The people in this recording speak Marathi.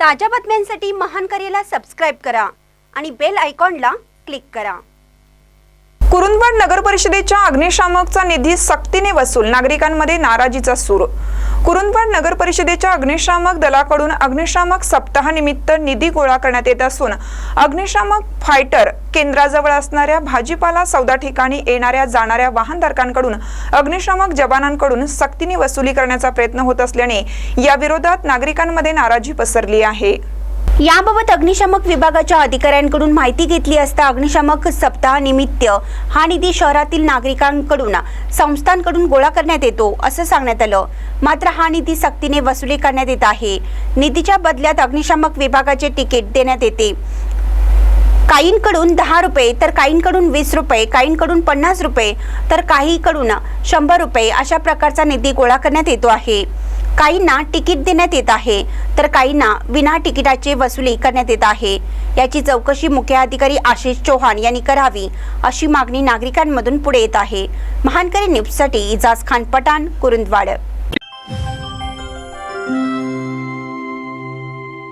ताज्या बातम्यांसाठी महान करेला सबस्क्राईब करा आणि बेल आयकॉनला क्लिक करा. कुरुंदवाड नगर परिषदेच्या अग्निशामकचा निधी सक्तीने वसूल नागरिकांमध्ये नाराजीचा सूर कुरुंदवाड नगर परिषदेच्या अग्निशामक दलाकडून अग्निशामक सप्ताहानिमित्त निधी गोळा करण्यात येत असून अग्निशामक फायटर केंद्राजवळ असणाऱ्या भाजीपाला सौदा ठिकाणी येणाऱ्या जाणाऱ्या वाहनधारकांकडून अग्निशामक जवानांकडून सक्तीने वसुली करण्याचा प्रयत्न होत असल्याने या विरोधात नागरिकांमध्ये नाराजी पसरली आहे. याबाबत अग्निशामक विभागाच्या अधिकाऱ्यांकडून माहिती घेतली असता अग्निशामक सप्ताहानिमित्त हा निधी शहरातील नागरिकांकडून संस्थांकडून गोळा करण्यात येतो असं सांगण्यात आलं. मात्र हा निधी सक्तीने वसुली करण्यात येत आहे. निधीच्या बदल्यात अग्निशामक विभागाचे तिकीट देण्यात येते. काहींकडून दहा रुपये तर काहींकडून वीस रुपये काहींकडून पन्नास रुपये तर काहीकडून शंभर रुपये अशा प्रकारचा निधी गोळा करण्यात येतो आहे. काहींना तिकीट देण्यात येत आहे तर काहींना विना तिकिटाची वसुली करण्यात येत आहे. याची चौकशी मुख्य अधिकारी आशिष चौहान यांनी करावी अशी मागणी नागरिकांमधून पुढे येत आहे. महानकरी न्यूजसाठी इजाज खान पठाण कुरुंदवाड.